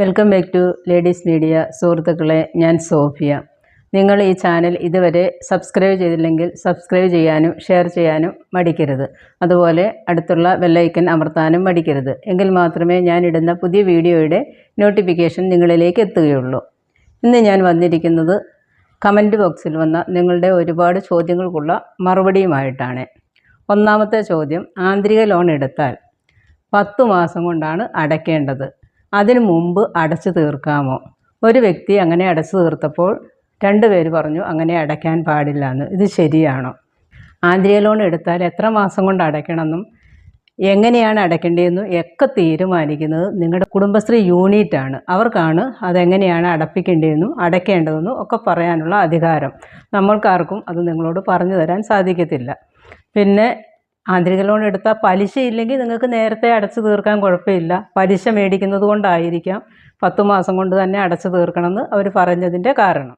Welcome back to ladies media സുഹൃത്തുക്കളെ ഞാൻ Sophia. നിങ്ങൾ ഈ ചാനൽ ഇതുവരെ സബ്സ്ക്രൈബ് ചെയ്തില്ലെങ്കിൽ സബ്സ്ക്രൈബ് ചെയ്യാനും ഷെയർ ചെയ്യാനും മടിക്കരുത്. അതുപോലെ അടുത്തുള്ള ബെല്ലൈക്കൻ അമർത്താനും മടിക്കരുത്. എങ്കിൽ മാത്രമേ ഞാൻ ഇടുന്ന പുതിയ വീഡിയോയുടെ നോട്ടിഫിക്കേഷൻ നിങ്ങളിലേക്ക് എത്തുകയുള്ളൂ. ഇന്ന് ഞാൻ വന്നിരിക്കുന്നത് കമന്റ് ബോക്സിൽ വന്ന നിങ്ങളുടെ ഒരുപാട് ചോദ്യങ്ങൾക്കുള്ള മറുപടിയുമായിട്ടാണ്. ഒന്നാമത്തെ ചോദ്യം ആന്തരിക ലോൺ എടുത്താൽ പത്ത് മാസം കൊണ്ടാണ് അടയ്ക്കേണ്ടത്. അതിനു മുമ്പ് അടച്ചു തീർക്കാമോ? ഒരു വ്യക്തി അങ്ങനെ അടച്ചു തീർത്തപ്പോൾ രണ്ടുപേർ പറഞ്ഞു അങ്ങനെ അടയ്ക്കാൻ പാടില്ല എന്ന് ഇത് ശരിയാണോ? ആന്തരിക ലോൺ എടുത്താൽ എത്ര മാസം കൊണ്ട് അടയ്ക്കണമെന്നും എങ്ങനെയാണ് അടയ്ക്കേണ്ടതെന്നും ഒക്കെ തീരുമാനിക്കുന്നത് നിങ്ങളുടെ കുടുംബശ്രീ യൂണിറ്റാണ് അവർക്കാണ് അതെങ്ങനെയാണ് അടപ്പിക്കേണ്ടതെന്നും അടയ്ക്കേണ്ടതെന്നും ഒക്കെ പറയാനുള്ള അധികാരം. നമ്മൾക്കാർക്കും അത് നിങ്ങളോട് പറഞ്ഞു തരാൻ സാധിക്കത്തില്ല. പിന്നെ ആന്തരിക ലോൺ എടുത്താൽ പലിശ ഇല്ലെങ്കിൽ നിങ്ങൾക്ക് നേരത്തെ അടച്ചു തീർക്കാൻ കുഴപ്പമില്ല. പലിശ മേടിക്കുന്നത് കൊണ്ടായിരിക്കാം. പത്ത് മാസം കൊണ്ട് തന്നെ അടച്ചു തീർക്കണമെന്ന് അവർ പറഞ്ഞതിന്റെ കാരണം.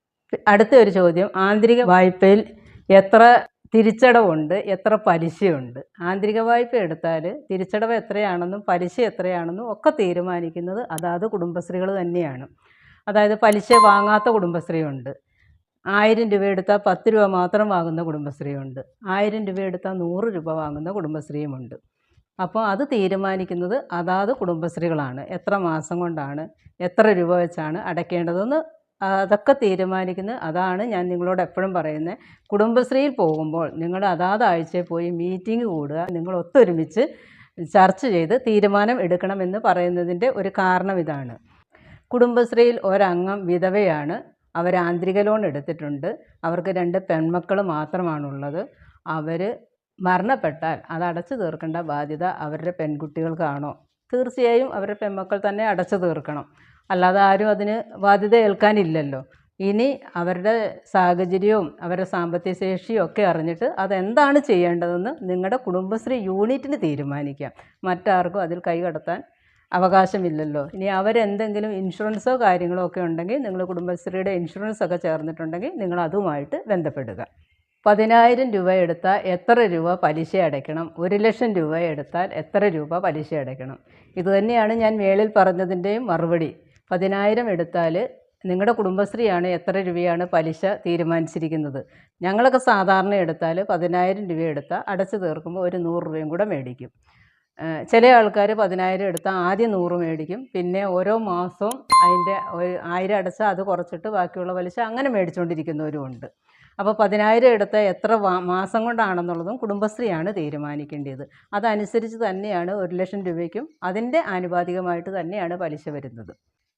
അടുത്ത ഒരു ചോദ്യം. ആന്തരിക വായ്പയിൽ എത്ര തിരിച്ചടവുണ്ട്? എത്ര പലിശയുണ്ട്? ആന്തരിക വായ്പ എടുത്താൽ തിരിച്ചടവ് എത്രയാണെന്നും പലിശ എത്രയാണെന്നും ഒക്കെ തീരുമാനിക്കുന്നത് അതാത് കുടുംബശ്രീകൾ തന്നെയാണ്. അതായത് പലിശ വാങ്ങാത്ത കുടുംബശ്രീയുണ്ട്. ആയിരം രൂപ എടുത്താൽ പത്ത് രൂപ മാത്രം വാങ്ങുന്ന കുടുംബശ്രീയുണ്ട്. ആയിരം രൂപ എടുത്താൽ നൂറ് രൂപ വാങ്ങുന്ന കുടുംബശ്രീയുമുണ്ട്. അപ്പോൾ അത് തീരുമാനിക്കുന്നത് അതാത് കുടുംബശ്രീകളാണ്. എത്ര മാസം കൊണ്ടാണ് എത്ര രൂപ വെച്ചാണ് അടയ്ക്കേണ്ടതെന്ന് അതൊക്കെ തീരുമാനിക്കുന്നത് അതാണ് ഞാൻ നിങ്ങളോട് എപ്പോഴും പറയുന്നത്. കുടുംബശ്രീയിൽ പോകുമ്പോൾ നിങ്ങൾ അതാത് ആഴ്ചയിൽ പോയി മീറ്റിംഗ് കൂടുക നിങ്ങൾ ഒത്തൊരുമിച്ച് ചർച്ച ചെയ്ത് തീരുമാനം എടുക്കണമെന്ന് പറയുന്നതിന്റെ ഒരു കാരണം ഇതാണ്. കുടുംബശ്രീയിൽ ഒരംഗം വിധവയാണ്. അവർ ആന്തരിക ലോൺ എടുത്തിട്ടുണ്ട്. അവർക്ക് രണ്ട് പെൺമക്കൾ മാത്രമാണുള്ളത്. അവർ മരണപ്പെട്ടാൽ അത് അടച്ചു തീർക്കേണ്ട ബാധ്യത അവരുടെ പെൺകുട്ടികൾക്കാണോ? തീർച്ചയായും അവരുടെ പെൺമക്കൾ തന്നെ അടച്ചു തീർക്കണം. അല്ലാതെ ആരും അതിന് ബാധ്യത ഏൽക്കാനില്ലല്ലോ. ഇനി അവരുടെ സാഹചര്യവും അവരുടെ സാമ്പത്തിക ശേഷിയും ഒക്കെ അറിഞ്ഞിട്ട് അതെന്താണ് ചെയ്യേണ്ടതെന്ന് നിങ്ങളുടെ കുടുംബശ്രീ യൂണിറ്റിന് തീരുമാനിക്കാം. മറ്റാർക്കും അതിൽ കൈ കടത്താൻ അവകാശമില്ലല്ലോ. ഇനി അവരെന്തെങ്കിലും ഇൻഷുറൻസോ കാര്യങ്ങളോ ഒക്കെ ഉണ്ടെങ്കിൽ നിങ്ങൾ കുടുംബശ്രീയുടെ ഇൻഷുറൻസ് ഒക്കെ ചേർന്നിട്ടുണ്ടെങ്കിൽ നിങ്ങൾ അതുമായിട്ട് ബന്ധപ്പെടുക. പതിനായിരം രൂപ എടുത്താൽ എത്ര രൂപ പലിശ അടയ്ക്കണം? ഒരു ലക്ഷം രൂപ എടുത്താൽ എത്ര രൂപ പലിശ അടയ്ക്കണം? ഇതുതന്നെയാണ് ഞാൻ മേളിൽ പറഞ്ഞതിന്റെയും മറുപടി. പതിനായിരം എടുത്താൽ നിങ്ങളുടെ കുടുംബശ്രീയാണ് എത്ര രൂപയാണ് പലിശ തീരുമാനിച്ചിരിക്കുന്നത്? ഞങ്ങളൊക്കെ സാധാരണ എടുത്താൽ പതിനായിരം രൂപ എടുത്താൽ അടച്ചു തീർക്കുമ്പോൾ ഒരു നൂറ് രൂപയും കൂടെ മേടിക്കും. ചില ആൾക്കാർ പതിനായിരം എടുത്താൽ ആദ്യം നൂറ് മേടിക്കും. പിന്നെ ഓരോ മാസവും അതിന്റെ ഒരു ആയിരം അടച്ചാൽ അത് കുറച്ചിട്ട് ബാക്കിയുള്ള പലിശ അങ്ങനെ മേടിച്ചുകൊണ്ടിരിക്കുന്നവരും ഉണ്ട്. അപ്പോൾ പതിനായിരം എടുത്ത എത്ര മാസം കൊണ്ടാണെന്നുള്ളതും കുടുംബശ്രീയാണ് തീരുമാനിക്കേണ്ടത്. അതനുസരിച്ച് തന്നെയാണ് ഒരു ലക്ഷം രൂപയ്ക്കും അതിന്റെ ആനുപാതികമായിട്ട് തന്നെയാണ് പലിശ വരുന്നത്.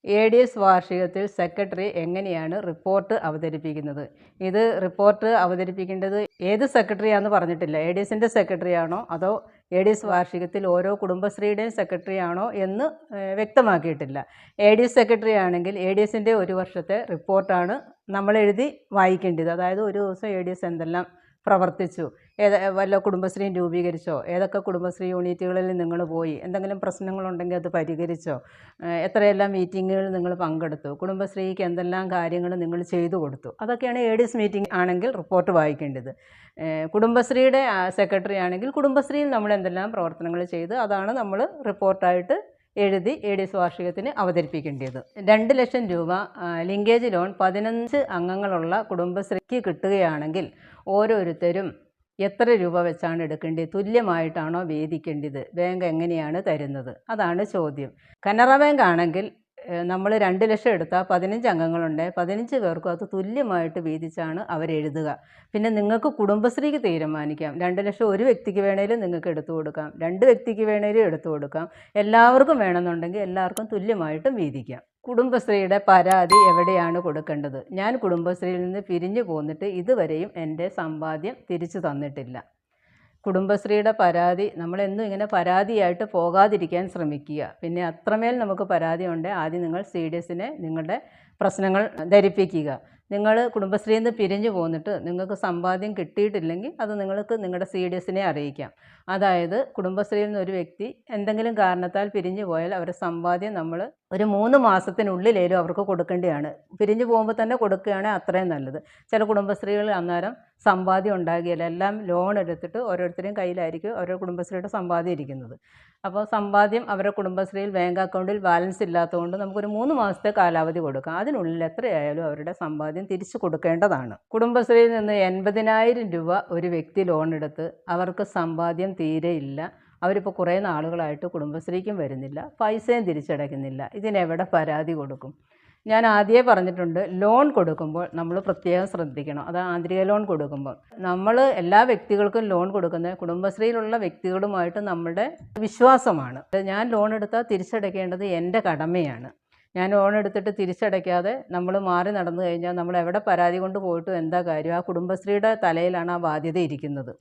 എ ഡി എസ് വാർഷികത്തിൽ സെക്രട്ടറി എങ്ങനെയാണ് റിപ്പോർട്ട് അവതരിപ്പിക്കുന്നത്? ഇത് റിപ്പോർട്ട് അവതരിപ്പിക്കേണ്ടത് ഏത് സെക്രട്ടറിയാണെന്ന് പറഞ്ഞിട്ടില്ല. എ ഡി എസിന്റെ സെക്രട്ടറി ആണോ അതോ എ ഡി എസ് വാർഷികത്തിൽ ഓരോ കുടുംബശ്രീയുടെയും സെക്രട്ടറി ആണോ എന്ന് വ്യക്തമാക്കിയിട്ടില്ല. എ ഡി എസ് സെക്രട്ടറി ആണെങ്കിൽ എ ഡി എസിന്റെ ഒരു വർഷത്തെ റിപ്പോർട്ടാണ് നമ്മൾ എഴുതി വായിക്കേണ്ടത്. അതായത് ഒരു ദിവസം എ ഡി എസ് എന്തെല്ലാം പ്രവർത്തിച്ചു. ഏത് വല്ല കുടുംബശ്രീയും രൂപീകരിച്ചോ? ഏതൊക്കെ കുടുംബശ്രീ യൂണിറ്റുകളിൽ നിങ്ങൾ പോയി? എന്തെങ്കിലും പ്രശ്നങ്ങളുണ്ടെങ്കിൽ അത് പരിഹരിച്ചോ? എത്രയെല്ലാം മീറ്റിങ്ങുകൾ നിങ്ങൾ പങ്കെടുത്തു? കുടുംബശ്രീക്ക് എന്തെല്ലാം കാര്യങ്ങൾ നിങ്ങൾ ചെയ്തു കൊടുത്തു? അതൊക്കെയാണ് എ ഡി എസ് മീറ്റിംഗ് ആണെങ്കിൽ റിപ്പോർട്ട് വായിക്കേണ്ടത്. കുടുംബശ്രീയുടെ സെക്രട്ടറി ആണെങ്കിൽ കുടുംബശ്രീയിൽ നമ്മൾ എന്തെല്ലാം പ്രവർത്തനങ്ങൾ ചെയ്ത്? അതാണ് നമ്മൾ റിപ്പോർട്ടായിട്ട് എഴുതി എ ഡി എസ് വാർഷികത്തിന് അവതരിപ്പിക്കേണ്ടത്. രണ്ട് ലക്ഷം രൂപ ലിങ്കേജ് ലോൺ പതിനഞ്ച് അംഗങ്ങളുള്ള കുടുംബശ്രീക്ക് കിട്ടുകയാണെങ്കിൽ ഓരോരുത്തരും എത്ര രൂപ വെച്ചാണ് എടുക്കേണ്ടത്? തുല്യമായിട്ടാണോ വേദിക്കേണ്ടത്? ബാങ്ക് എങ്ങനെയാണ് തരുന്നത്? അതാണ് ചോദ്യം. കനറ ബാങ്ക് ആണെങ്കിൽ നമ്മൾ രണ്ട് ലക്ഷം എടുത്താൽ പതിനഞ്ച് അംഗങ്ങളുണ്ട്. പതിനഞ്ച് പേർക്കും അത് തുല്യമായിട്ട് വീതിച്ചാണ് അവരെഴുതുക പിന്നെ നിങ്ങൾക്ക് കുടുംബശ്രീക്ക് തീരുമാനിക്കാം. രണ്ട് ലക്ഷം ഒരു വ്യക്തിക്ക് വേണേലും നിങ്ങൾക്ക് എടുത്തു കൊടുക്കാം. രണ്ട് വ്യക്തിക്ക് വേണേലും എടുത്തു കൊടുക്കാം. എല്ലാവർക്കും വേണമെന്നുണ്ടെങ്കിൽ എല്ലാവർക്കും തുല്യമായിട്ടും വീതിക്കാം. കുടുംബശ്രീയുടെ പരാതി എവിടെയാണ് കൊടുക്കേണ്ടത്? ഞാൻ കുടുംബശ്രീയിൽ നിന്ന് പിരിഞ്ഞു പോന്നിട്ട് ഇതുവരെയും എന്റെ സമ്പാദ്യം തിരിച്ചു തന്നിട്ടില്ല. കുടുംബശ്രീയുടെ പരാതി നമ്മളെന്നും ഇങ്ങനെ പരാതിയായിട്ട് പോകാതിരിക്കാൻ ശ്രമിക്കുക. പിന്നെ അത്രമേൽ നമുക്ക് പരാതി ഉണ്ടെങ്കിൽ ആദ്യം നിങ്ങൾ സി ഡി എസിനെ നിങ്ങളുടെ പ്രശ്നങ്ങൾ ധരിപ്പിക്കുക. നിങ്ങൾ കുടുംബശ്രീയിൽ നിന്ന് പിരിഞ്ഞു പോന്നിട്ട് നിങ്ങൾക്ക് സമ്പാദ്യം കിട്ടിയിട്ടില്ലെങ്കിൽ അത് നിങ്ങൾക്ക് നിങ്ങളുടെ സി ഡി എസിനെ അറിയിക്കാം. അതായത് കുടുംബശ്രീയിൽ നിന്ന് ഒരു വ്യക്തി എന്തെങ്കിലും കാരണത്താൽ പിരിഞ്ഞു പോയാൽ അവരുടെ സമ്പാദ്യം നമ്മൾ ഒരു മൂന്ന് മാസത്തിനുള്ളിലേലും അവർക്ക് കൊടുക്കേണ്ടതാണ് പിരിഞ്ഞു പോകുമ്പോൾ തന്നെ കൊടുക്കുകയാണെങ്കിൽ അത്രയും നല്ലത്. ചില കുടുംബശ്രീകൾ അന്നേരം സമ്പാദ്യം ഉണ്ടാകില്ല. എല്ലാം ലോൺ എടുത്തിട്ട് ഓരോരുത്തരുടെയും കയ്യിലായിരിക്കും ഓരോ കുടുംബശ്രീയുടെ സമ്പാദ്യം ഇരിക്കുന്നത്. അപ്പോൾ സമ്പാദ്യം അവരുടെ കുടുംബശ്രീയിൽ ബാങ്ക് അക്കൗണ്ടിൽ ബാലൻസ് ഇല്ലാത്തതുകൊണ്ട് നമുക്കൊരു മൂന്ന് മാസത്തെ കാലാവധി കൊടുക്കാം. അതിനുള്ളിൽ എത്രയായാലും അവരുടെ സമ്പാദ്യം തിരിച്ചു കൊടുക്കേണ്ടതാണ്. കുടുംബശ്രീയിൽ നിന്ന് എൺപതിനായിരം രൂപ ഒരു വ്യക്തി ലോൺ എടുത്ത് അവർക്ക് സമ്പാദ്യം തീരെ ഇല്ല. അവരിപ്പോൾ കുറേ നാളുകളായിട്ട് കുടുംബശ്രീക്കും വരുന്നില്ല. പൈസയും തിരിച്ചടയ്ക്കുന്നില്ല. ഇതിനെവിടെ പരാതി കൊടുക്കും? ഞാൻ ആദ്യമേ പറഞ്ഞിട്ടുണ്ട് ലോൺ കൊടുക്കുമ്പോൾ നമ്മൾ പ്രത്യേകം ശ്രദ്ധിക്കണം. അത് ആന്തരിക ലോൺ കൊടുക്കുമ്പോൾ. നമ്മൾ എല്ലാ വ്യക്തികൾക്കും ലോൺ കൊടുക്കുന്നത് കുടുംബശ്രീയിലുള്ള വ്യക്തികളുമായിട്ട് നമ്മുടെ വിശ്വാസമാണ്. ഞാൻ ലോൺ എടുത്താൽ തിരിച്ചടയ്ക്കേണ്ടത് എന്റെ കടമയാണ്. ഞാൻ ലോൺ എടുത്തിട്ട് തിരിച്ചടയ്ക്കാതെ നമ്മൾ മാറി നടന്നു കഴിഞ്ഞാൽ നമ്മൾ എവിടെ പരാതി കൊണ്ട് പോയിട്ടും എന്താ കാര്യം? ആ കുടുംബശ്രീയുടെ തലയിലാണ് ആ ബാധ്യത ഇരിക്കുന്നത്.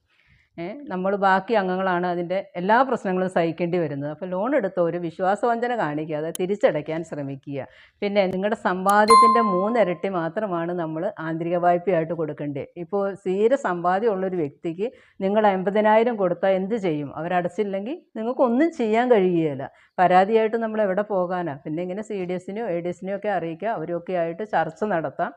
നമ്മൾ ബാക്കി അംഗങ്ങളാണ് അതിന്റെ എല്ലാ പ്രശ്നങ്ങളും സഹിക്കേണ്ടി വരുന്നത്. അപ്പോൾ ലോൺ എടുത്ത ഒരു വിശ്വാസവഞ്ചന കാണിക്കാതെ തിരിച്ചടയ്ക്കാൻ ശ്രമിക്കുക. പിന്നെ നിങ്ങളുടെ സമ്പാദ്യത്തിന്റെ മൂന്നിരട്ടി മാത്രമാണ് നമ്മൾ ആന്തരിക വായ്പയായിട്ട് കൊടുക്കേണ്ടത്. ഇപ്പോൾ തീരെ സമ്പാദ്യമുള്ളൊരു വ്യക്തിക്ക് നിങ്ങൾ അമ്പതിനായിരം കൊടുത്താൽ എന്ത് ചെയ്യും? അവരടച്ചില്ലെങ്കിൽ നിങ്ങൾക്കൊന്നും ചെയ്യാൻ കഴിയുകയില്ല. പരാതിയായിട്ട് നമ്മൾ എവിടെ പോകാനാണ് പിന്നെ ഇങ്ങനെ സി ഡി എസിനെയോ എ ഡി എസിനെയോ ഒക്കെ അറിയിക്കുക. അവരൊക്കെ ആയിട്ട് ചർച്ച നടത്താം.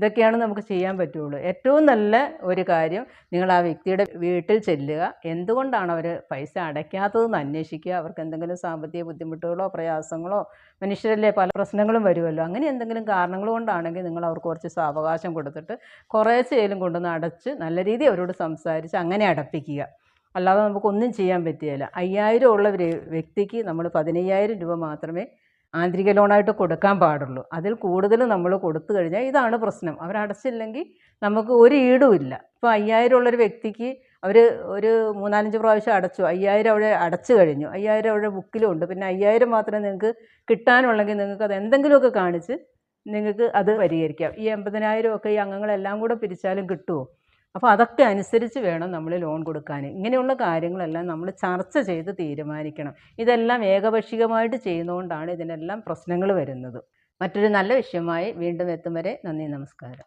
ഇതൊക്കെയാണ് നമുക്ക് ചെയ്യാൻ പറ്റുള്ളൂ. ഏറ്റവും നല്ല ഒരു കാര്യം നിങ്ങൾ ആ വ്യക്തിയുടെ വീട്ടിൽ ചെല്ലുക. എന്തുകൊണ്ടാണ് അവർ പൈസ അടയ്ക്കാത്തതെന്ന് അന്വേഷിക്കുക? അവർക്ക് എന്തെങ്കിലും സാമ്പത്തിക ബുദ്ധിമുട്ടുകളോ പ്രയാസങ്ങളോ മനുഷ്യരല്ലേ പല പ്രശ്നങ്ങളും വരുമല്ലോ? അങ്ങനെ എന്തെങ്കിലും കാരണങ്ങൾ കൊണ്ടാണെങ്കിൽ നിങ്ങൾ അവർക്ക് കുറച്ച് സാവകാശം കൊടുത്തിട്ട് കുറേശ്ശേലും കൊണ്ടുവന്ന് അടച്ച് നല്ല രീതിയിൽ അവരോട് സംസാരിച്ച് അങ്ങനെ അടപ്പിക്കുക. അല്ലാതെ നമുക്കൊന്നും ചെയ്യാൻ പറ്റുകയില്ല. അയ്യായിരം ഉള്ള ഒരു വ്യക്തിക്ക് നമ്മൾ പതിനയ്യായിരം രൂപ മാത്രമേ ആന്തരിക ലോണായിട്ട് കൊടുക്കാൻ പാടുള്ളൂ. അതിൽ കൂടുതൽ നമ്മൾ കൊടുത്തു കഴിഞ്ഞാൽ ഇതാണ് പ്രശ്നം. അവരടച്ചില്ലെങ്കിൽ നമുക്ക് ഒരു ഈടും ഇല്ല. ഇപ്പോൾ അയ്യായിരം ഉള്ളൊരു വ്യക്തിക്ക് അവർ ഒരു മൂന്നാലഞ്ച് പ്രാവശ്യം അടച്ചു. അയ്യായിരം അവിടെ അടച്ചു കഴിഞ്ഞു. അയ്യായിരം അവിടെ ബുക്കിലും ഉണ്ട് പിന്നെ അയ്യായിരം മാത്രമേ നിങ്ങൾക്ക് കിട്ടാനുള്ളെങ്കിൽ നിങ്ങൾക്ക് അത് എന്തെങ്കിലുമൊക്കെ കാണിച്ച് നിങ്ങൾക്ക് അത് പരിഹരിക്കാം. ഈ എൺപതിനായിരം ഒക്കെ ഈ അംഗങ്ങളെല്ലാം കൂടെ പിരിച്ചാലും കിട്ടുമോ? അപ്പോൾ അതൊക്കെ അനുസരിച്ച് വേണം നമ്മൾ ലോൺ കൊടുക്കാൻ ഇങ്ങനെയുള്ള കാര്യങ്ങളെല്ലാം നമ്മൾ ചർച്ച ചെയ്ത് തീരുമാനിക്കണം. ഇതെല്ലാം ഏകപക്ഷികമായിട്ട് ചെയ്യുന്നതുകൊണ്ടാണ് ഇതിനെല്ലാം പ്രശ്നങ്ങൾ വരുന്നത്. മറ്റൊരു നല്ല വിഷയമായി വീണ്ടും എത്തും വരെ നന്ദി നമസ്കാരം.